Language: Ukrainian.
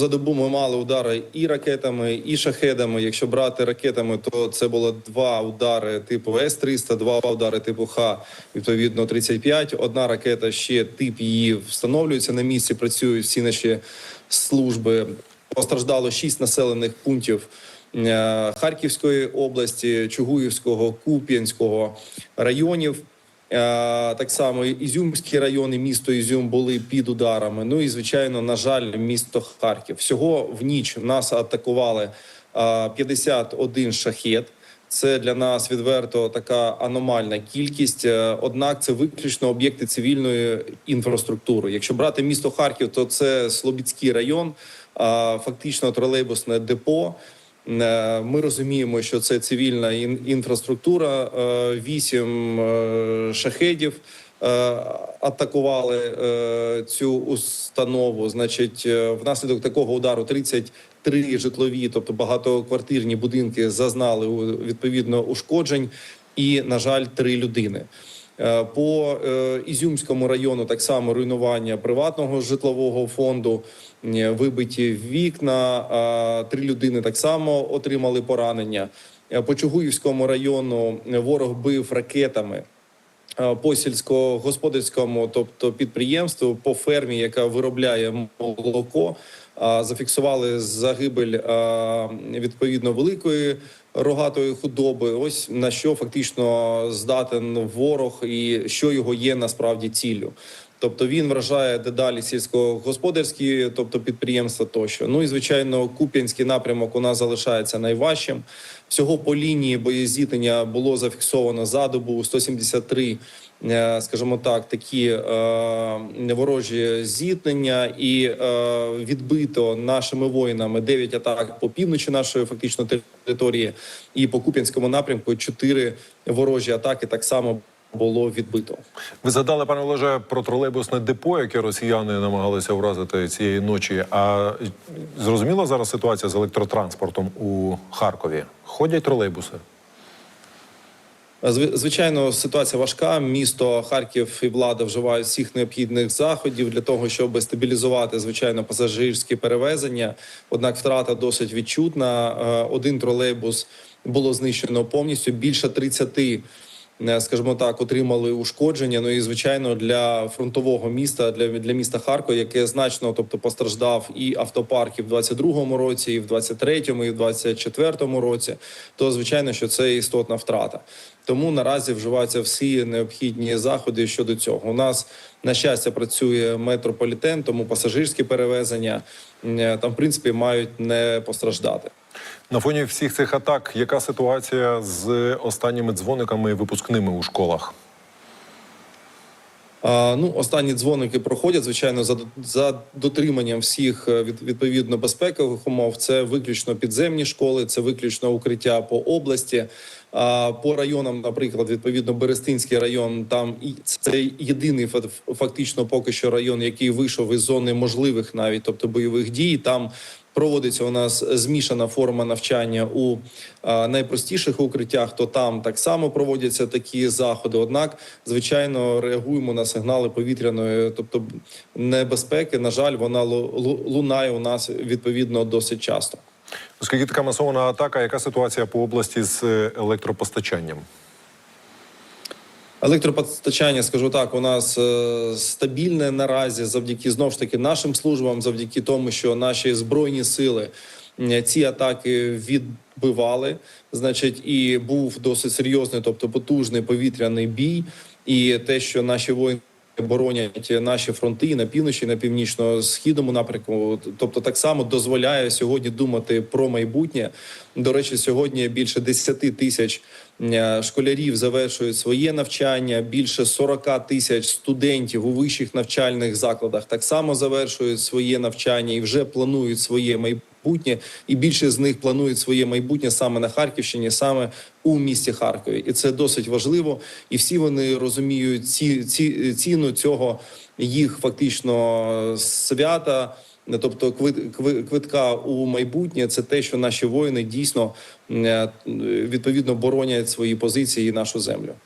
За добу ми мали удари і ракетами, і шахедами. Якщо брати ракетами, то це було два удари типу С-300, два удари типу Х, відповідно 35. Одна ракета ще тип її встановлюється на місці. Працюють всі наші служби. Постраждало шість населених пунктів е, Харківської області, Чугуївського, Куп'янського районів. Е, Так само і Ізюмський район і місто Ізюм були під ударами. Ну і звичайно, на жаль, місто Харків. Всього в ніч нас атакували е, 51 шахет. Це для нас відверто така аномальна кількість. Е, Однак це виключно об'єкти цивільної інфраструктури. Якщо брати місто Харків, то це Слобідський район, фактично тролейбусне депо. Е, Ми розуміємо, що це цивільна інфраструктура. Е, Вісім е, шахедів атакували цю установу. Значить, внаслідок такого удару 33 житлові, тобто багатоквартирні будинки, зазнали відповідно ушкоджень, і на жаль, три людини. Е, По е, Ізюмському району так само руйнування приватного житлового фонду, е, вибиті вікна. Три людини так само отримали поранення. По Чугуївському району ворог бив ракетами по сільськогосподарському, тобто підприємству, по фермі, яка виробляє молоко. Зафіксували загибель відповідно великої рогатої худоби. Ось на що фактично здатен ворог, і що його є насправді ціллю. Тобто він вражає дедалі сільськогосподарські, тобто підприємства тощо. Ну і звичайно, куп'янський напрямок у нас залишається найважчим. Всього по лінії боєзіткнення було зафіксовано за добу 173, е, скажімо так, такі е, ворожі зіткнення, і е, відбито нашими воїнами 9 атак по півночі нашої фактично території, і по Куп'янському напрямку чотири ворожі атаки так само було відбито. Ви згадали, пане Олеже, про тролейбусне депо, яке росіяни намагалися вразити цієї ночі. А зрозуміла зараз ситуація з електротранспортом у Харкові? Ходять тролейбуси? Зв- Звичайно, ситуація важка. Місто Харків і влада вживають всіх необхідних заходів для того, щоб стабілізувати звичайно пасажирські перевезення. Однак втрата досить відчутна. Е, Один тролейбус було знищено повністю. Більше 30 е, скажімо так, отримали ушкодження. Ну і звичайно для фронтового міста, для, для міста Харкова, яке значно, тобто постраждав і автопарк і в 22-му році, і в 23-му, і в 24-му році. То звичайно, що це істотна втрата. Тому наразі вживаються всі необхідні заходи щодо цього. У нас на щастя працює метрополітен, тому пасажирські перевезення е, там, в принципі, мають не постраждати. На фоні всіх цих атак, яка ситуація з останніми дзвониками випускними у школах? Ну, останні дзвоники проходять, звичайно, за, за дотриманням всіх е, від, відповідно безпекових умов. Це виключно підземні школи, це виключно укриття по області. А по районам, наприклад, відповідно, Берестинський район, там це єдиний фа- фактично поки що район, який вийшов із зони можливих навіть, тобто бойових дій. Там проводиться у нас змішана форма навчання у найпростіших укриттях, то там так само проводяться такі заходи. Однак, звичайно, реагуємо на сигнали повітряної, тобто небезпеки. На жаль, вона лу- лу- лунає у нас відповідно досить часто. Оскільки така масована атака, яка ситуація по області з е, електропостачанням? Електропостачання, скажу так, у нас е, стабільне наразі завдяки знов ж таки нашим службам, завдяки тому, що наші збройні сили ці атаки відбивали. Значить, і був досить серйозний, тобто потужний повітряний бій, і те, що наші воїни. Боронять наші фронти на півночі, на північно-східному напрямку. Тобто, так само дозволяє сьогодні думати про майбутнє. До речі, сьогодні більше 10 тисяч е, школярів завершують своє навчання. Більше 40 тисяч студентів у вищих навчальних закладах так само завершують своє навчання і вже планують своє майбутнє. І більше з них планують своє майбутнє саме на Харківщині, саме у місті Харкові. І це досить важливо. І всі вони розуміють ці, ці ціну цього їх фактично свята. Тобто квит- квитка у майбутнє це те, що наші воїни дійсно відповідно боронять свої позиції і нашу землю.